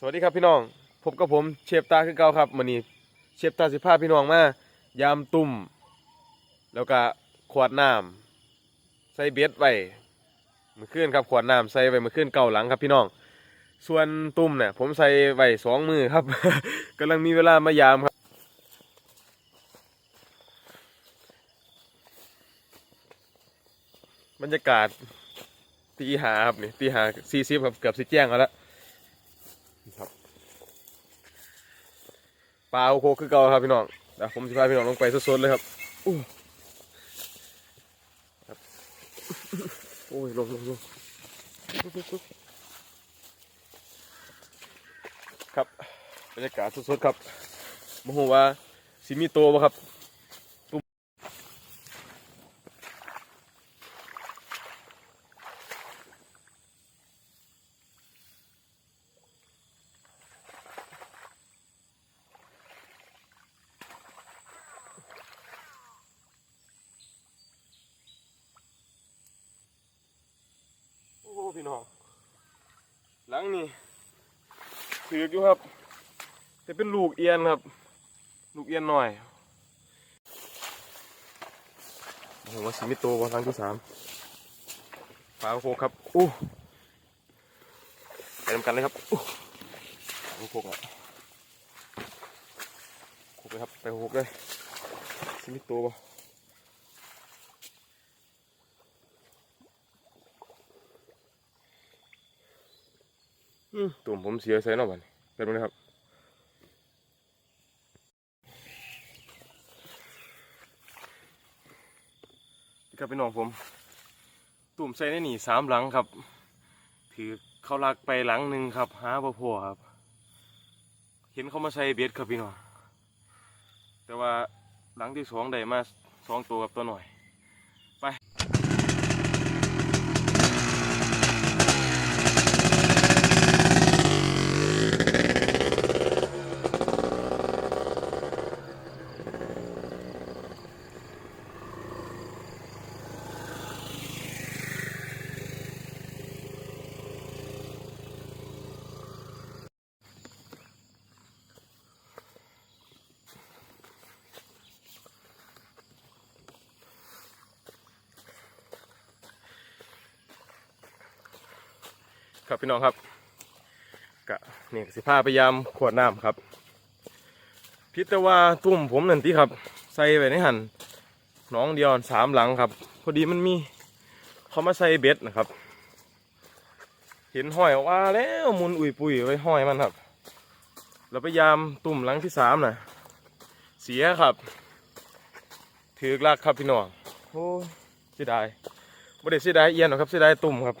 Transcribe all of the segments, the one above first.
สวัสดีครับพี่น้องพบกับผมเชฟตาคือเก่าครับมื้อนี้เชฟตาสิพาพี่น้องมายามตุ่มแล้วก็ขวดน้ำใส่เบ็ดไว้มื้อคืนครับขวดน้ำใส่ไว้มื้อคืนเก่าหลังครับพี่น้อง ส่วนตุ่มเนี่ยผมใส่ไว้สองมือครับกำลังมีเวลามายามครับบรรยากาศตีหาครับนี่ตีหาซีซิบครับเกือบสิแจ้งแล้ว ครับปลาโอโคคือเก่าครับพี่น้องเดี๋ยวผมจะพาพี่น้องลงไปสดๆเลยครับอู้ครับโอ้ยลงลงลงครับบรรยากาศสดๆครับโมโหว่าซิมีโตบ่ครับ โอ้พี่น้องหลังนี่ ถือกอยู่ครับแต่เป็นลูกเอียนครับ ลูกเอียนหน่อยโอ้โหว่าสีมิโตวันครั้งที่สามปลาโคครับอู้ไปทำกันเลยครับอู้ปลาโคกอะโคกเลยครับไปโคกเลยสีมิโตบ่ ตุ่มผมเสียใส่นอกบัดนเป็นไงครับครับพี่น้องผม ตุ่มใส่ในนี่สามหลังครับ ถือเขาลักไปหลังหนึ่งครับ หาบ่พอครับ เห็นเขามาใส่เบ็ดครับพี่น้องแต่ว่าหลังที่สองได้มาสองตัวกับตัวหน่อย ครับพี่น้องครับกะนี่สิพาพยายามขวดน้ำครับ พิจว่าตุ่มผมนั่นที่ครับ ใส่ไว้ในหันน้องเดียวสามหลังครับ พอดีมันมีเขามาใส่เบ็ดนะครับ เห็นห้อยว่าแล้วมุนอุ่ยปุยไว้ห้อยมันครับเราพยายามตุ่มหลังที่สามน่ะเสียครับ ถือกลักครับพี่น้องโอ้เสียดายบ่ได้เสียดายเอียนหรอกครับเสียดายตุ่มครับ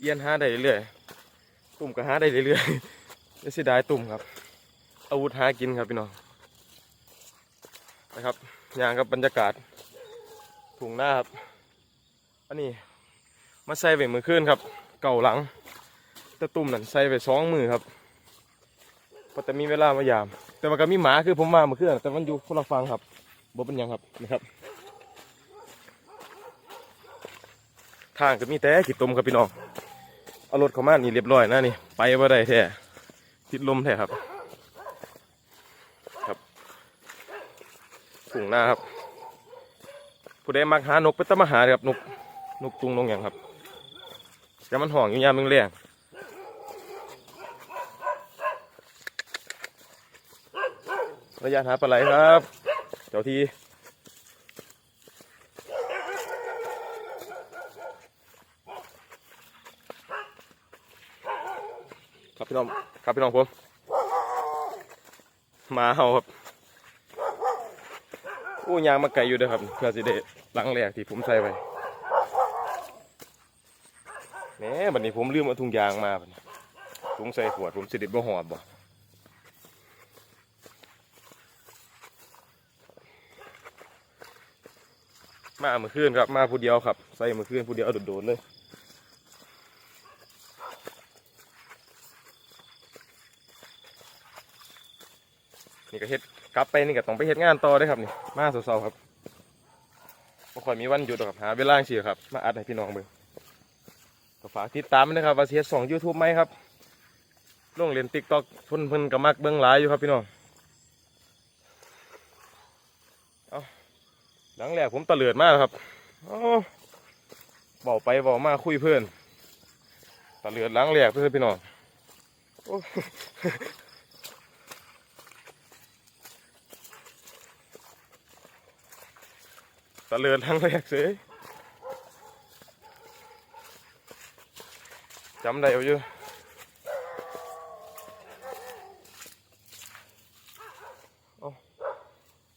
เอียนหาได้เรื่อยๆตุ่มก็หาได้เรื่อยๆไม่เสียดายตุ่มครับ อาวุธหากินครับพี่น้องนะครับอย่างกับบรรยากาศถุงหน้าครับอันนี้มาใส่ไปมือขึ้นครับ เก่าหลังต่ตุ่มนั่นใส่ไปสองมือครับเพอแต่มีเวลามายาม แต่มันก็มีหมาคือผมมาเมื่อคืนแต่มันอยู่คนละฟังครับบ่เป็นยังครับนะครับทางก็มีแต่ขีดตมครับพี่น้อง เอารถเข้ามานี่เรียบร้อยนะนี่ ไปว่าได้แท้ติดลมแท้ครับ ครับถุงหน้าครับ ผู้ใดมักหานกไปตะมาหาครับนกนกตุงนกอย่างครับแต่มันห่องอยู่ยามมึงแรงระยะหาปลาไหลครับ เจ้าที ครับพี่น้องครับพี่น้องผมมาเห่าครับโอ้ยางมาไกลอยู่เด้อครับเพื่อสิได้หลังแรกที่ผมใส่ไว้แหมบัดนี้ผมลืมเอาถุงยางมาบัดนี้ถุงใส่ขวดผมสิเด็ดบ่หอดบ่มาเมื่อคืนครับมาผู้เดียวครับ ใส่เมื่อคืนผู้เดียวโดดๆเลย นี่ก็เฮ็ดกลับไปนี่ก็ต้องไปเฮ็ดงานต่อได้ครับนี่มาเสาๆครับบ่ค่อยมีวันหยุดหรอกครับหาเวลาสิครับ มาอัดให้พี่น้องเบิ่งก็ฝากติดตามด้วยนะครับว่าเฮ็ดสอง YouTube ไหมครับลงเรียนติ๊กต็อกเพิ่นเพิ่นก็มักเบิ่งหลายอยู่ครับพี่น้องเอาหลังแรกผมตะเลิดมากครับเอาเบาไปเบามาคุยเพื่อนตะเลิดหลังแรกเพื่อนพี่น้องโอ้ ตะเลิดหลังแรกเสยจำได้เอาอยู่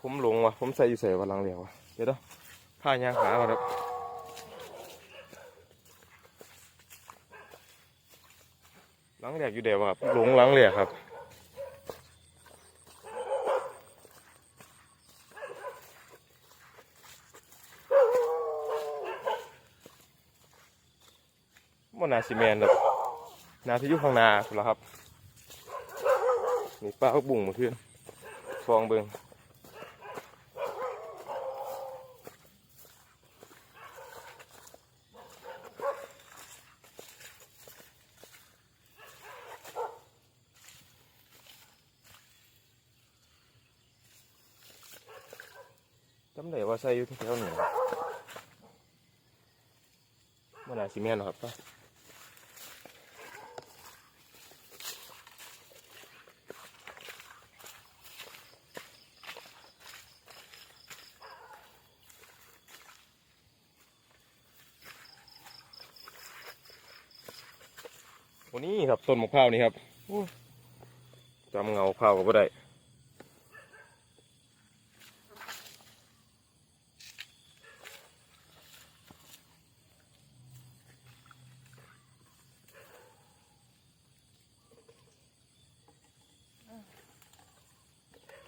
ผมหลงว่ะ ผมใส่อยู่ใส่วันหลังเหลียวว่ะ เดี๋ยวเด้อผ้ายางขาก่อนครับหลังเหลียกอยู่เดียวครับหลงหลังเหลียกครับ นาซีเมนแบบนาที่อยู่ข้างนาคุณละครับนี่ป้าเขาบุ่งมาขึ้นฟองเบิงจำได้ว่าใส่อยู่แถวๆนี้มันอาจสิแม่นหรอครับ วันนี้ครับต้นมะพร้าวนี่ครับโอ้จำเงาพร้าวก็บ่ได้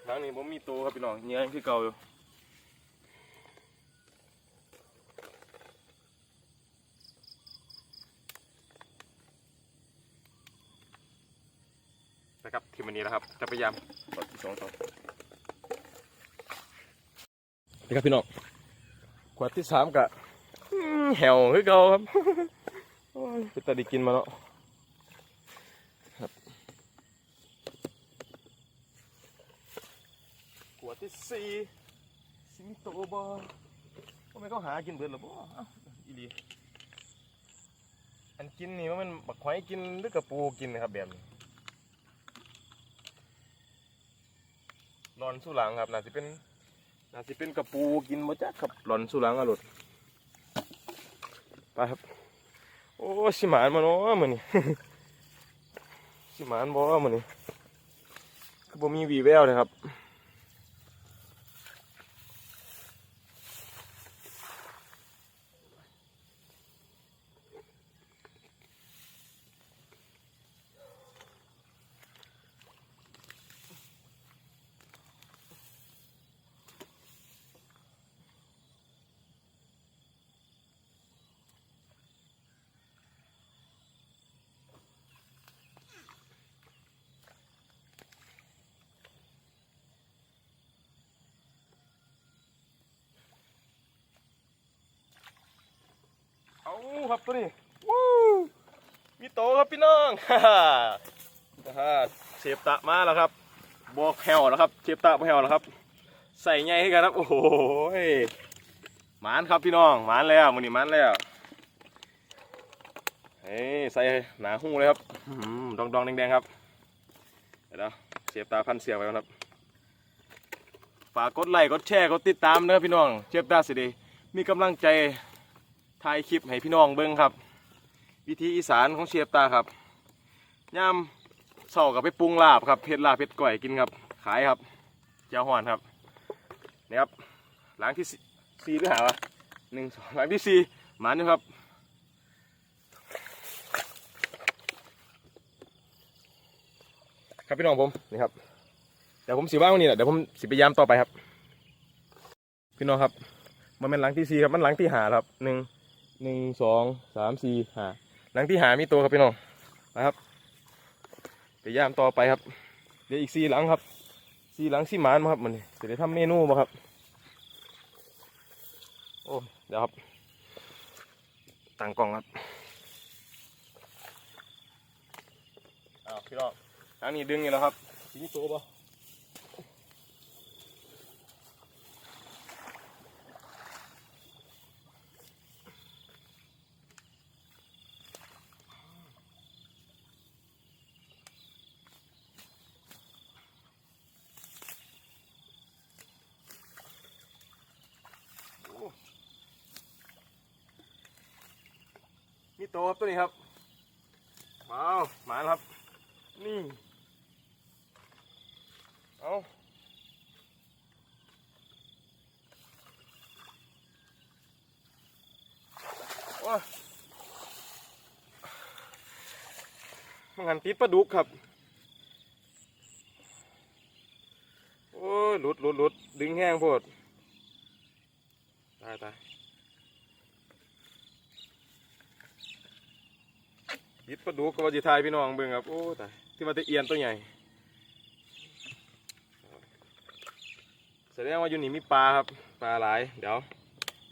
หลังนี้ผมมีตัวครับพี่น้องเงี้ยคือเก่าอยู่นะครับทีมันนี้ แล้วครับ จะพยายามกดที่สองต่อนี่ครับพี่น้องขวดที่สามกะอื้อแหวคือเก่าครับโอ้ยเป็นตาไดีกินมาเนาะขวดที่สี่สิงโตบอทำไมเขาหากินเบิดหรอบ่เอ้าอีหลีอันกินนี่ว่ามันบักหอยกินหรือกระปูกินนะครับแบบนี้ หลอนสู้หลังครับน่าจะเป็นน่าจะเป็นกระปูกินมาจักครับหลอนสู้หลังอรดไปครับ โอ้สิหมานมาเนาะมื้อนี้สิหมานบ่มันนี่คือผมมีวีแววเลยครับ ครับตัวนี้วู้มีโตครับพี่น้องฮ่าฮ่าเชฟตะมาแล้วครับบอกแผ่วแล้วครับ เชฟตะบ่แผ่วแล้วครับ ใส่ไงให้กันครับ โอ้โหหมานครับพี่น้องหมานแล้วมันนี่หมานแล้วเฮ้ใส่หนาหูเลยครับดองดองแดงๆครับเดี๋ยวเชฟตาพันเสียงไว้ก่อนครับฝากกดไลค์กดแชร์กดติดตามเด้อพี่น้อง เชฟตาสิดีมีกำลังใจ ถ่ายคลิปให้พี่น้องเบิ่งครับ วิธีอีสานของเชฟตาครับย่ามเสากับไปปรุงลาบครับเผ็ดลาบเผ็ดก่อยกินครับ ขายครับเจ้าหอนครับนี่ครับหลังที่สี่สี่หรือหาวะหนึ่งสองหลังที่สี่หมันอยู่ครับครับพี่น้องผมนี่ครับเดี๋ยวผมสิว่างวันนี้แหละเดี๋ยวผมสิพยายามต่อไปครับ พี่น้องครับ มันเป็นหลังที่สี่ครับมันหลังที่หาครับหนึ่ง หนึ่งสองสามสี่หาหลังที่หามีตัวครับพี่น้องนะครับไปย่ามต่อไปครับเดี๋ยวอีกสี่หลังครับสี่หลังสี่หมานมาครับมันจะได้ทำเมนูมาครับโอ้เดี๋ยวครับตั้งกล้องครับอ้าวพี่น้องทางนี้ดึงอยู่แล้วครับสิมีตัวบ่อ้มี ตัวครับตัวนี้ครับมาเอามาครับ นี่เอาโอ้มันหันติดปลาดุกครับ โอ้ยหลุดหลุดหลุดดึงแห้งโพดตายตาย ยิดปลาดุกก็ว่าจะทายพี่น้องเบิ่งครับ โอ้ตายที่ว่าจะเอียนตัวใหญ่ แสดงว่าอยู่นี่มีปลาครับ ปลาหลาย เดี๋ยว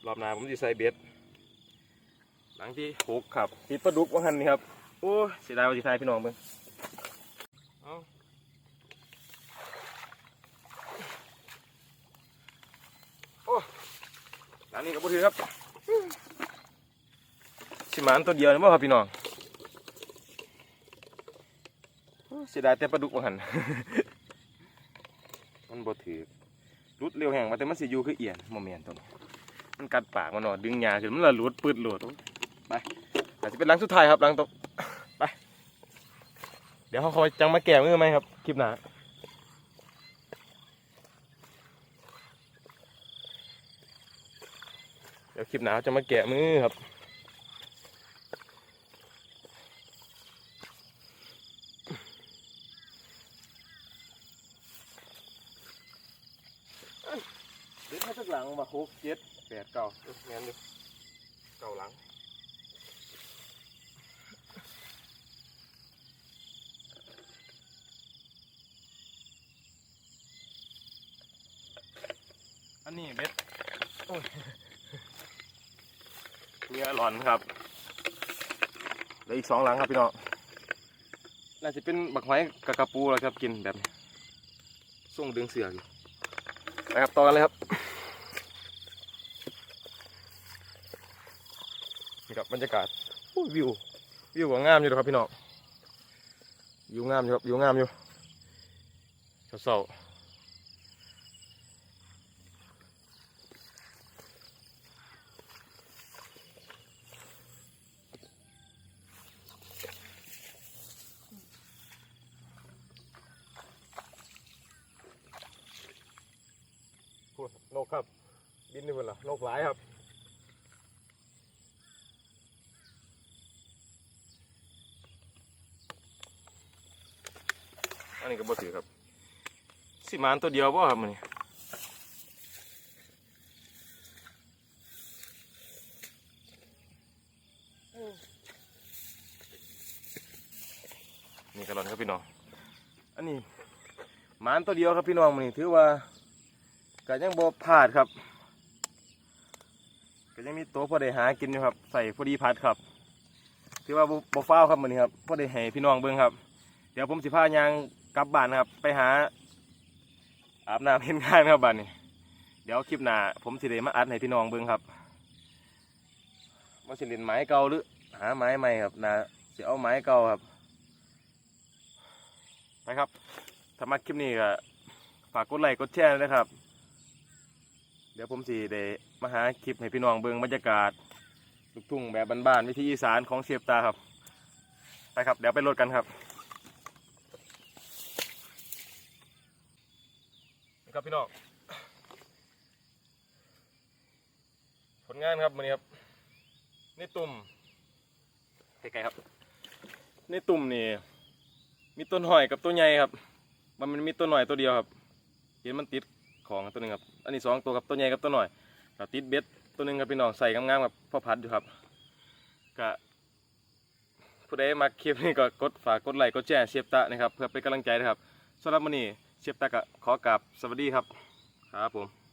รอบหน้าผมจะใส่เบ็ด หลังที่หกครับติดปลาดุกว่าหันนี่ครับ โอ้เสียดายว่าจะทายพี่น้องเบิ่งเอาโอ้หลังนี้ก็บ่ถือครับสิมานตัวเดียวนี่บ่ครับพี่น้องโอ้ เสียดายแต่ปลาดุกว่าหัน มันบ่ถือรุดเร็วแห่งมาแต่มันสิอยู่คือเอียนโมเมนต์ตัวนี้มันกัดปากมันเนาะดึงยาขึ้นมันละหลุดปืดหลุดไปอาจจะเป็นหลังสุดท้ายครับหลังตกไป เดี๋ยวเขาคอยจังมาแก้มือไหมครับคลิปหน้าเดี๋ยวคลิปหน้าจะมาแกะมือครับ เด็กมาสักหลังมาหกเจ็ดแปดเก้าเอ้ยงั้นอยู่เก้าหลังอันนี้เบ็ดโอ้ยเนื้อหลอนครับเหลืออีกสองหลังครับพี่น้อง น่าจะเป็นบักไม้กะกระปูแล้วครับกินแบบนี้ส่งดึงเสือกอยู่ นะครับต่อกันเลยครับนี่ครับบรรยากาศวิววิวก็งามอยู่ครับพี่น้องวิวงามอยู่ครับวิวงามอยู่เศร้าๆ นกครับ บินนี่เพิ่นล่ะนกหลายครับอันนี้ก็บ่ถือครับ สิมานตัวเดียวบ่ครับมันนี่นี่กระลอนครับพี่น้อง อันนี้มานตัวเดียวครับพี่น้องมันนี่ถือว่า ก็ยังบ่พลาดครับ ก็ยังมีตัวพอได้หากินอยู่ครับ ใส่พอดีพัดครับถือว่าบ่บ่ฟ้าวครับมื้อนี้ครับพอได้ให้พี่น้องเบิ่งครับ เดี๋ยวผมสิพายางกลับบ้านครับ ไปหา อาบน้ำเห็นงานครับบ้านนี้ เดี๋ยวคลิปหน้าผมสิได้มาอัดให้พี่น้องเบิ่งครับว่าสิเล่นไม้เก่าหรือ หาไม้ใหม่ครับนะสิเอาไม้เก่าครับไปครับถ้ามาคลิปนี้ก็ฝากกดไลค์กดแชร์ด้วยนะครับ เดี๋ยวผมสิได้มาหาคลิปให้พี่น้องเบิ่งบรรยากาศลูกทุ่งแบบบ้านๆวิธีอีสานของเสียบตาครับไปครับเดี๋ยวไปรถกันครับนี่ครับพี่น้องผลงานครับวันนี้ครับนี่ตุ่มไกลๆครับนี่ตุ่มนี่มีต้นหอยกับตัวใหญ่ครับ มันมันมีตัวหน่อยตัวเดียวครับเห็นมันติดของตัวหนึ่งครับ อันนี้สองตัวครับตัวใหญ่กับตัวหน่อยกับติดเบ็ดตัวหนึ่งครับพี่น้องใส่งามๆกับพ่อพัดอยู่ครับก็ผู้ใดมาคลิปนี้ก็กดฝากกดไลค์กดแชร์เชียบตะนะครับเพื่อเป็นกำลังใจนะครับสำหรับวันนี้เชียบตะก็ขอกราบสวัสดีครับครับผม